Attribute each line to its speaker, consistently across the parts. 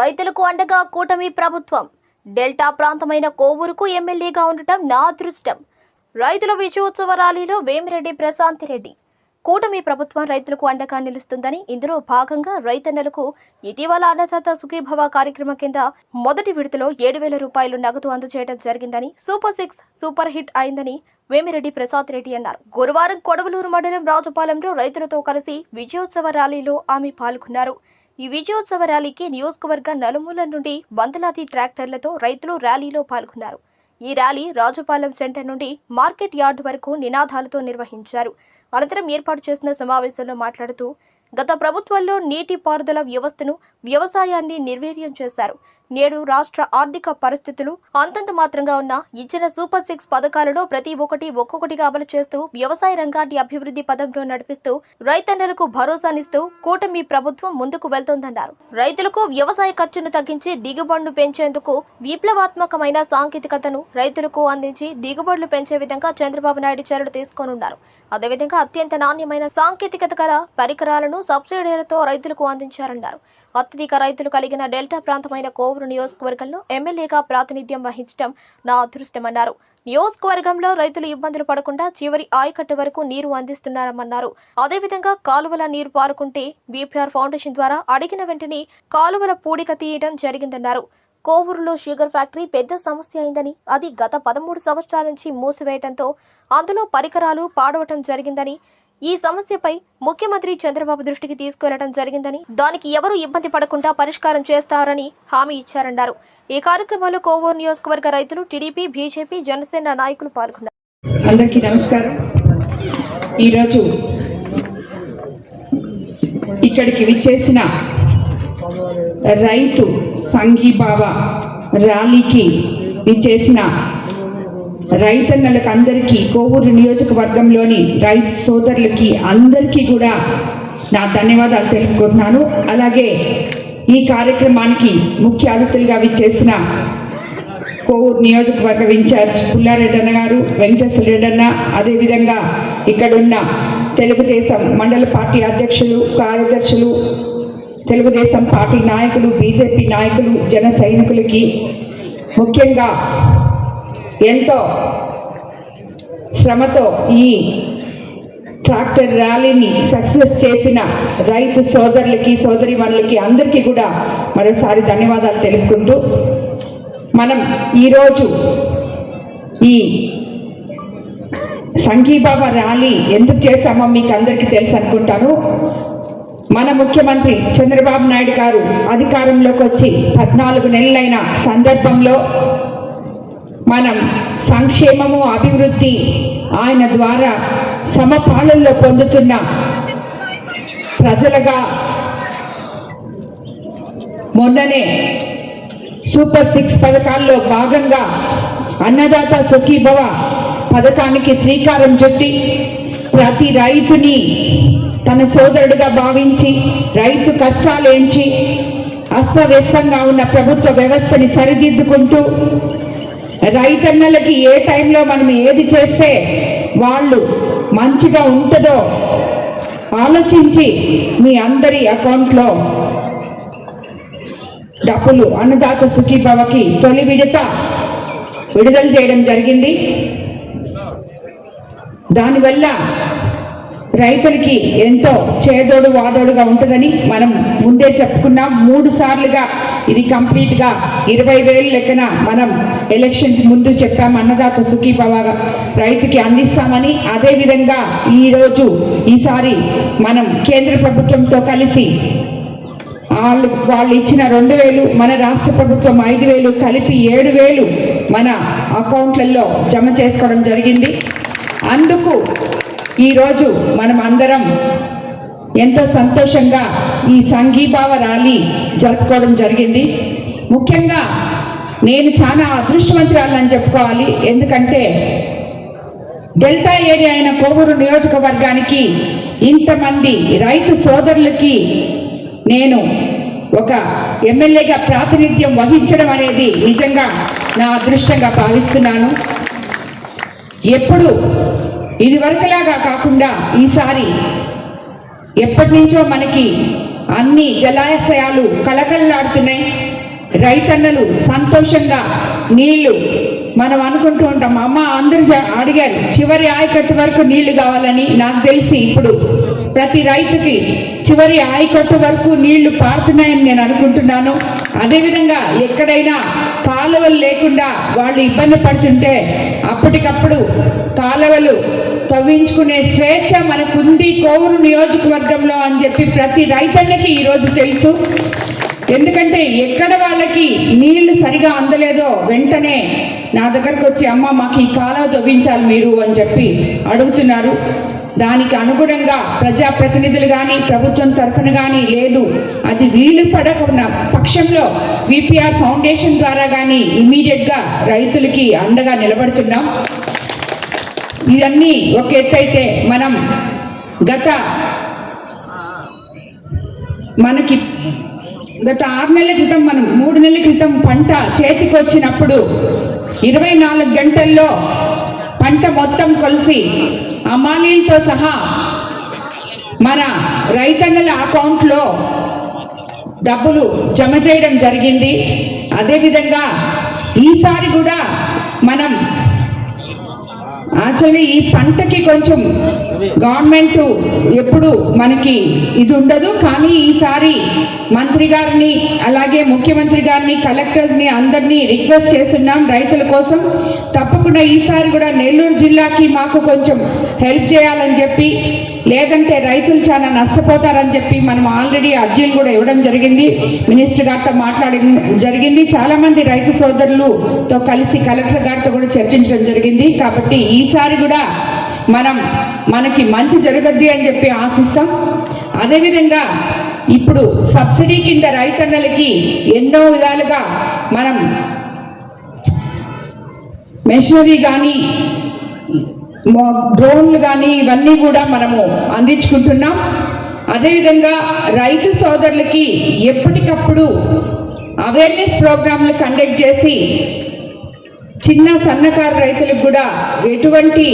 Speaker 1: రైతులకు అండగా కూటమి ప్రభుత్వం. డెల్టా ప్రాంతమైన కోవూరుకు ఎమ్మెల్యేగా ఉండటం నా అదృష్టం. రైతుల విజయోత్సవ ర్యాలీలో వేమిరెడ్డి ప్రశాంతి రెడ్డి. కూటమి ప్రభుత్వం రైతులకు అండగా నిలుస్తుందని ఇందులో భాగంగా రైతన్నలకు ఇటీవల అన్నదాత సుఖీభవ కార్యక్రమం కింద మొదటి విడతలో ఏడు వేల రూపాయలు నగదు అందజేయడం జరిగిందని సూపర్ సిక్స్ సూపర్ హిట్ అయిందని వేమిరెడ్డి ప్రసాద్ రెడ్డి అన్నారు. గురువారం కొడవలూరు మండలం రాజుపాలెంలో రైతులతో కలిసి విజయోత్సవ ర్యాలీలో ఆమె పాల్గొన్నారు. ఈ విజయోత్సవ ర్యాలీకి నియోజకవర్గ నలుమూల నుండి వందలాది ట్రాక్టర్లతో రైతులు ర్యాలీలో పాల్గొన్నారు. ఈ ర్యాలీ రాజుపాలెం సెంటర్ నుండి మార్కెట్ యార్డ్ వరకు నినాదాలతో నిర్వహించారు. అనంతరం ఏర్పాటు చేసిన సమావేశంలో మాట్లాడుతూ గత ప్రభుత్వంలో నీటి పారుదల వ్యవస్థను వ్యవసాయాన్ని నిర్వీర్యం చేశారు. నేడు రాష్ట్ర ఆర్థిక పరిస్థితులు అంతంత మాత్రంగా ఉన్న ఇచ్చిన సూపర్ సిక్స్ పథకాలలో ప్రతి ఒక్కటి ఒక్కొక్కటిగా అమలు చేస్తూ వ్యవసాయ రంగాన్ని అభివృద్ధి పదంలో నడిపిస్తూ రైతన్నలకు భరోసానిస్తూ కూటమి ప్రభుత్వం ముందుకు వెళ్తోందన్నారు. రైతులకు వ్యవసాయ ఖర్చును తగ్గించి దిగుబడులు పెంచేందుకు విప్లవాత్మకమైన సాంకేతికతను రైతులకు అందించి దిగుబడులు పెంచే విధంగా చంద్రబాబు నాయుడు చర్యలు తీసుకోనున్నారు. అదేవిధంగా అత్యంత నాణ్యమైన సాంకేతికత గల పరికరాలను సబ్సిడీలతో రైతులకు అందించారన్నారు. అత్యధిక రైతులు కలిగిన డెల్టా ప్రాంతమైన కోవూరు నియోజకవర్గంలో ఎమ్మెల్యేగా ప్రాతినిధ్యం వహించడం నా అదృష్టమన్నారు. నియోజకవర్గంలో రైతులు ఇబ్బందులు పడకుండా చివరి ఆయకట్టు వరకు నీరు అందిస్తున్నారన్నారు. అదేవిధంగా కాలువల నీరు పారుకుంటే బీపీఆర్ ఫౌండేషన్ ద్వారా అడిగిన వెంటనే కాలువల పూడిక తీయడం జరిగిందన్నారు. కోవూరులో షుగర్ ఫ్యాక్టరీ పెద్ద సమస్య అయిందని అది గత పదమూడు సంవత్సరాల నుంచి మూసివేయడంతో అందులో పరికరాలు పాడవటం జరిగిందని ఈ సమస్యపై ముఖ్యమంత్రి చంద్రబాబు దృష్టికి తీసుకెళ్ళడం జరిగిందని దానికి ఎవరూ ఇబ్బంది పడకుండా పరిష్కారం చేస్తారని హామీ ఇచ్చారన్నారు. ఈ కార్యక్రమంలో కోవూరు నియోజకవర్గ రైతులు టీడీపీ బీజేపీ జనసేన నాయకులు పాల్గొన్నారు.
Speaker 2: అందరికీ నమస్కారం. ఈరోజు ఇక్కడికి విచ్చేసిన రైతు సంఘీభావ ర్యాలీకి విచ్చేసిన రైతన్నలకు అందరికీ కోవూరు నియోజకవర్గంలోని రైతు సోదరులకి అందరికీ కూడా నా ధన్యవాదాలు తెలుపుకుంటున్నాను. అలాగే ఈ కార్యక్రమానికి ముఖ్య అతిథులుగా విచ్చేసిన కోవూరు నియోజకవర్గ ఇన్ఛార్జ్ పుల్లారెడ్డన్న గారు వెంకటేశ్వర రెడ్డన్న అదేవిధంగా ఇక్కడున్న తెలుగుదేశం మండల పార్టీ అధ్యక్షులు కార్యదర్శులు తెలుగుదేశం పార్టీ నాయకులు బీజేపీ నాయకులు జన సైనికులకి ముఖ్యంగా ఎంతో శ్రమతో ఈ ట్రాక్టర్ ర్యాలీని సక్సెస్ చేసిన రైతు సోదరులకి సోదరిమణులకి అందరికీ కూడా మరోసారి ధన్యవాదాలు తెలుపుకుంటూ మనం ఈరోజు ఈ సంఘీబాబా ర్యాలీ ఎందుకు చేశామో మీకు అందరికీ తెలుసు అనుకుంటాను. మన ముఖ్యమంత్రి చంద్రబాబు నాయుడు గారు అధికారంలోకి వచ్చి పద్నాలుగు నెలలైన సందర్భంలో మనం సంక్షేమము అభివృద్ధి ఆయన ద్వారా సమపాలనలో పొందుతున్న ప్రజలుగా మొన్ననే సూపర్ సిక్స్ పథకాల్లో భాగంగా అన్నదాత సుఖీభవ పథకానికి శ్రీకారం చుట్టి ప్రతి రైతుని తన సోదరుడిగా భావించి రైతు కష్టాలేంచి అస్తవ్యస్తంగా ఉన్న ప్రభుత్వ వ్యవస్థని సరిదిద్దుకుంటూ రైతన్నలకి ఏ టైంలో మనం ఏది చేస్తే వాళ్ళు మంచిగా ఉంటుందో ఆలోచించి మీ అందరి అకౌంట్లో డబ్బులు అన్నదాత సుఖీభవకి తొలి విడత విడుదల చేయడం జరిగింది. దానివల్ల రైతులకి ఎంతో చేదోడు వాదోడుగా ఉంటుందని మనం ముందే చెప్పుకున్నాం. మూడు సార్లుగా ఇది కంప్లీట్గా ఇరవై వేలు లెక్కన మనం ఎలక్షన్ ముందు చెప్పాం. అన్నదాత సుఖీభవగా రైతుకి అందిస్తామని. అదేవిధంగా ఈరోజు ఈసారి మనం కేంద్ర ప్రభుత్వంతో కలిసి వాళ్ళు వాళ్ళు ఇచ్చిన రెండు వేలు మన రాష్ట్ర ప్రభుత్వం ఐదు వేలు కలిపి ఏడు వేలు మన అకౌంట్లలో జమ చేసుకోవడం జరిగింది. అందుకు ఈరోజు మనం అందరం ఎంతో సంతోషంగా ఈ సంఘీభావ ర్యాలీ జరుపుకోవడం జరిగింది. ముఖ్యంగా నేను చాలా అదృష్టవంతురాలని చెప్పుకోవాలి. ఎందుకంటే డెల్టా ఏరియా అయిన కోవూరు నియోజకవర్గానికి ఇంతమంది రైతు సోదరులకి నేను ఒక ఎమ్మెల్యేగా ప్రాతినిధ్యం వహించడం అనేది నిజంగా నా అదృష్టంగా భావిస్తున్నాను. ఎప్పుడు ఇది వరకులాగా కాకుండా ఈసారి ఎప్పటి నుంచో మనకి అన్ని జలాశయాలు కళకళలాడుతున్నాయి. రైతన్నలు సంతోషంగా నీళ్ళు మనం అనుకుంటూ ఉంటాం. అమ్మ అందరూ జ- అడిగారు చివరి ఆయకట్టు వరకు నీళ్ళు కావాలని. నాకు తెలిసి ఇప్పుడు ప్రతి రైతుకి చివరి ఆయకట్టు వరకు నీళ్ళు పారుతున్నాయని నేను అనుకుంటున్నాను. అదేవిధంగా ఎక్కడైనా కాలువలు లేకుండా వాళ్ళు ఇబ్బంది పడుతుంటే అప్పటికప్పుడు కాలువలు తవ్వించుకునే స్వేచ్ఛ మనకుంది కోవూరు నియోజకవర్గంలో అని చెప్పి ప్రతి రైతన్నకి ఈరోజు తెలుసు. ఎందుకంటే ఎక్కడ వాళ్ళకి నీళ్ళు సరిగా అందలేదో వెంటనే నా దగ్గరకు వచ్చి అమ్మ మాకు ఈ కాలం తవ్వించాలి మీరు అని చెప్పి అడుగుతున్నారు. దానికి అనుగుణంగా ప్రజాప్రతినిధులు కానీ ప్రభుత్వం తరఫున కానీ లేదు. అది వీలు పడకున్న పక్షంలో విపిఆర్ ఫౌండేషన్ ద్వారా కానీ ఇమీడియట్గా రైతులకి అండగా నిలబడుతున్నాం. ఇవన్నీ ఒక ఎత్తైతే మనం గత మనకి గత ఆరు నెలల క్రితం మనం మూడు నెలల క్రితం పంట చేతికి వచ్చినప్పుడు ఇరవై నాలుగు గంటల్లో పంట మొత్తం కొలిసి అమాలీలతో సహా మన రైతన్నల అకౌంట్లో డబ్బులు జమ చేయడం జరిగింది. అదేవిధంగా ఈసారి కూడా మనం యాక్చువల్లీ ఈ పంటకి కొంచెం గవర్నమెంట్ ఎప్పుడు మనకి ఇది ఉండదు. కానీ ఈసారి మంత్రి గారిని అలాగే ముఖ్యమంత్రి గారిని కలెక్టర్స్ని అందరినీ రిక్వెస్ట్ చేస్తున్నాం రైతుల కోసం. తప్పకుండా ఈసారి కూడా నెల్లూరు జిల్లాకి మాకు కొంచెం హెల్ప్ చేయాలని చెప్పి లేదంటే రైతులు చాలా నష్టపోతారని చెప్పి మనం ఆల్రెడీ అర్జీలు కూడా ఇవ్వడం జరిగింది. మినిస్టర్ గారితో మాట్లాడడం జరిగింది. చాలామంది రైతు సోదరులతో కలిసి కలెక్టర్ గారితో కూడా చర్చించడం జరిగింది. కాబట్టి ఈసారి కూడా మనం మనకి మంచి జరగద్ది అని చెప్పి ఆశిస్తాం. అదేవిధంగా ఇప్పుడు సబ్సిడీ కింద రైతన్నలకి ఎన్నో విధాలుగా మనం మెషినరీ కానీ డ్రోన్లు కానీ ఇవన్నీ కూడా మనము అందించుకుంటున్నాం. అదేవిధంగా రైతు సోదరులకి ఎప్పటికప్పుడు అవేర్నెస్ ప్రోగ్రాంలు కండక్ట్ చేసి చిన్న సన్నకారు రైతులకు కూడా ఎటువంటి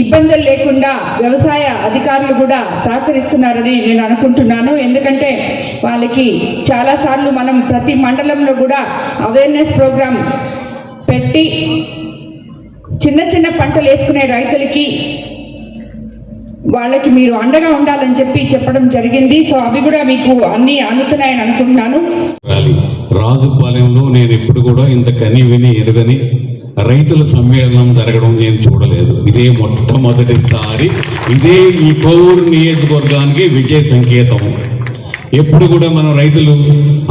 Speaker 2: ఇబ్బందులు లేకుండా వ్యవసాయ అధికారులు కూడా సహకరిస్తున్నారని నేను అనుకుంటున్నాను. ఎందుకంటే వాళ్ళకి చాలాసార్లు మనం ప్రతి మండలంలో కూడా అవేర్నెస్ ప్రోగ్రాం పెట్టి చిన్న చిన్న పంటలు వేసుకునే రైతులకి వాళ్ళకి మీరు అండగా ఉండాలని చెప్పి చెప్పడం జరిగింది. సో అవి కూడా మీకు అన్ని అందుతున్నాయని అనుకుంటున్నాను.
Speaker 3: రాజు రాజుపాలెంలో నేను ఎప్పుడు కూడా ఇంత కని విని ఎరుగని రైతుల సమ్మేళనం జరగడం నేను చూడలేదు. ఇదే మొట్టమొదటిసారి ఇదే ఈ కోవూరు నియోజకవర్గానికి విజయ సంకేతం. ఎప్పుడు కూడా మనం రైతులు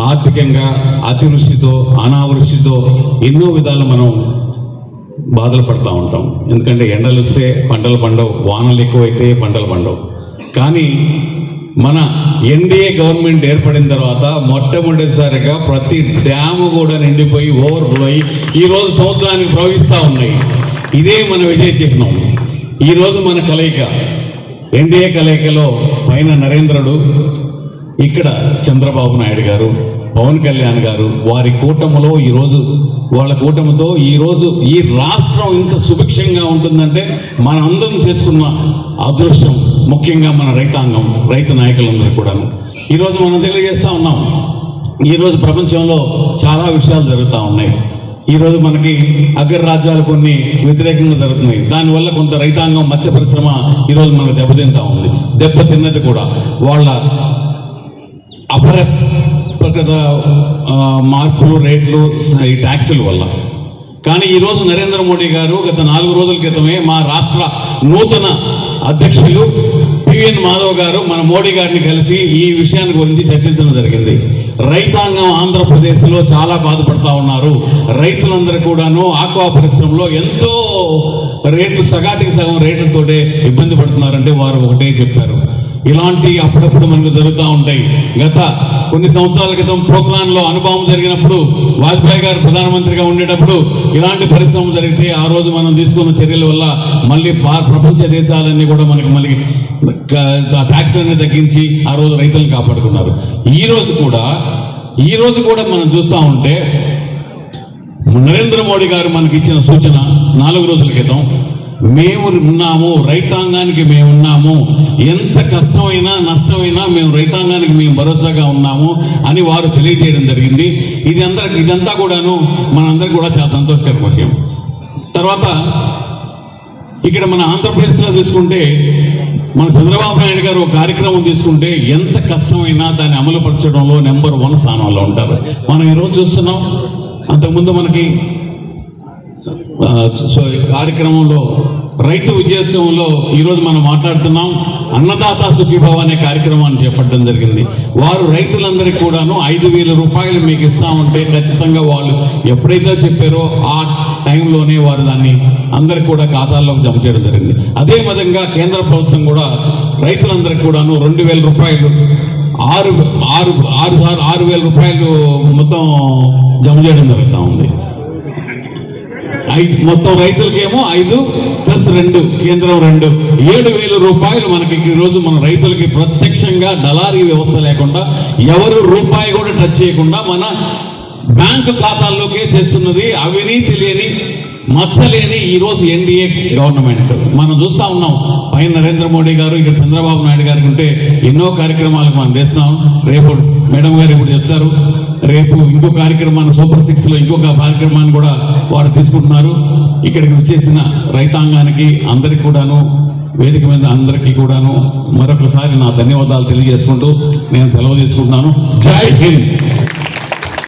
Speaker 3: ఆర్థికంగా అతివృష్టితో అనావృష్టితో ఎన్నో విధాలు మనం బాధలు పడుతూ ఉంటాం. ఎందుకంటే ఎండలు వస్తే పంటలు పండవు వానలు ఎక్కువైతే పంటలు పండవు. కానీ మన ఎన్డీఏ గవర్నమెంట్ ఏర్పడిన తర్వాత మొట్టమొదటిసారిగా ప్రతి డ్యాము కూడా నిండిపోయి ఓవర్ఫ్లో అయ్యి ఈరోజు సముద్రానికి ప్రవహిస్తూ ఉన్నాయి. ఇదే మన విజయ చిహ్నం. ఈరోజు మన కలయిక ఎన్డీఏ కలయికలో పైన నరేంద్రుడు ఇక్కడ చంద్రబాబు నాయుడు గారు పవన్ కళ్యాణ్ గారు వారి కూటమిలో ఈరోజు వాళ్ళ కూటమితో ఈరోజు ఈ రాష్ట్రం ఇంత సుభిక్షంగా ఉంటుందంటే మన అందరం చేసుకున్న అదృష్టం ముఖ్యంగా మన రైతాంగం రైతు నాయకులందరూ కూడాను. ఈరోజు మనం తెలియజేస్తూ ఉన్నాం. ఈరోజు ప్రపంచంలో చాలా విషయాలు జరుగుతూ ఉన్నాయి. ఈరోజు మనకి అగ్రరాజ్యాలు కొన్ని వ్యతిరేకంగా జరుగుతున్నాయి. దానివల్ల కొంత రైతాంగం మత్స్య పరిశ్రమ ఈరోజు మనకు దెబ్బతింటా ఉంది. దెబ్బతిన్నది కూడా వాళ్ళ అపర అపరకత మార్పులు రేట్లు ఈ ట్యాక్సుల వల్ల. కానీ ఈరోజు నరేంద్ర మోడీ గారు గత నాలుగు రోజుల క్రితమే మా రాష్ట్ర నూతన అధ్యక్షులు పివిఎన్ మాధవ్ గారు మన మోడీ గారిని కలిసి ఈ విషయాన్ని గురించి చర్చించడం జరిగింది. రైతాంగం ఆంధ్రప్రదేశ్లో చాలా బాధపడతా ఉన్నారు. రైతులందరూ కూడాను ఆక్వా పరిశ్రమలో ఎంతో రేట్లు సగాటికి సగం రేట్లతోటే ఇబ్బంది పడుతున్నారంటే వారు ఒకటే చెప్పారు. ఇలాంటి అప్పుడప్పుడు మనకు జరుగుతూ ఉంటాయి. గత కొన్ని సంవత్సరాల క్రితం పోఖ్రాన్లో అనుభవం జరిగినప్పుడు వాజ్పేయి గారు ప్రధానమంత్రిగా ఉండేటప్పుడు ఇలాంటి పరిశ్రమ జరిగితే ఆ రోజు మనం తీసుకున్న చర్యల వల్ల మళ్ళీ ప్రపంచ దేశాలన్నీ కూడా మనకి మళ్ళీ ట్యాక్స్ తగ్గించి ఆ రోజు రైతులను కాపాడుకున్నారు. ఈ రోజు కూడా ఈ రోజు కూడా మనం చూస్తూ ఉంటే నరేంద్ర మోడీ గారు మనకి ఇచ్చిన సూచన నాలుగు రోజుల క్రితం మేము ఉన్నాము రైతాంగానికి మేము ఉన్నాము. ఎంత కష్టమైనా నష్టమైనా మేము రైతాంగానికి మేము భరోసాగా ఉన్నాము అని వారు తెలియజేయడం జరిగింది. ఇది అందరి ఇదంతా కూడాను మనందరికి కూడా చాలా సంతోషకర విషయం తర్వాత ఇక్కడ మన ఆంధ్రప్రదేశ్లో తీసుకుంటే మన చంద్రబాబు నాయుడు గారు ఒక కార్యక్రమం తీసుకుంటే ఎంత కష్టమైనా దాన్ని అమలు పరచడంలో నెంబర్ వన్ స్థానంలో ఉంటారు. మనం ఈరోజు చూస్తున్నాం అంతకుముందు మనకి సో కార్యక్రమంలో రైతు విజయోత్సవంలో ఈరోజు మనం మాట్లాడుతున్నాం అన్నదాత సుఖీభావ అనే కార్యక్రమాన్ని చేపట్టడం జరిగింది. వారు రైతులందరికీ కూడాను ఐదు వేల రూపాయలు మీకు ఇస్తామంటే ఖచ్చితంగా వాళ్ళు ఎప్పుడైతే చెప్పారో ఆ టైంలోనే వారు దాన్ని అందరికి కూడా ఖాతాల్లోకి జమ చేయడం జరిగింది. అదే విధంగా కేంద్ర ప్రభుత్వం కూడా రైతులందరికీ కూడాను రెండు వేల రూపాయలు ఆరు ఆరు ఆరు సార్ ఆరు వేల రూపాయలు మొత్తం జమ చేయడం జరుగుతూ ఉంది. మొత్తం రైతులకేమో ఐదు ప్లస్ రెండు కేంద్రం రెండు. ఏడు వేల రూపాయలు మనకి ఈరోజు మన రైతులకి ప్రత్యక్షంగా దళారీ వ్యవస్థ లేకుండా ఎవరు రూపాయి కూడా టచ్ చేయకుండా మన బ్యాంకు ఖాతాల్లోకే చేస్తున్నది అవినీతి లేని మచ్చలేని ఈరోజు ఎన్డీఏ గవర్నమెంట్. మనం చూస్తా ఉన్నాం పైన నరేంద్ర మోడీ గారు ఇక్కడ చంద్రబాబు నాయుడు గారు ఉంటే ఎన్నో కార్యక్రమాలు మనం చేస్తున్నాం. రేపు మేడం గారు ఇప్పుడు చెప్తారు రేపు ఇంకో కార్యక్రమాన్ని సూపర్ సిక్స్లో ఇంకొక కార్యక్రమాన్ని కూడా వారు తీసుకుంటున్నారు. ఇక్కడికి వచ్చేసిన రైతాంగానికి అందరికి కూడాను వేదిక మీద అందరికీ కూడాను మరొకసారి నా ధన్యవాదాలు తెలియజేసుకుంటూ నేను సెలవు తీసుకుంటున్నాను. జై హింద్!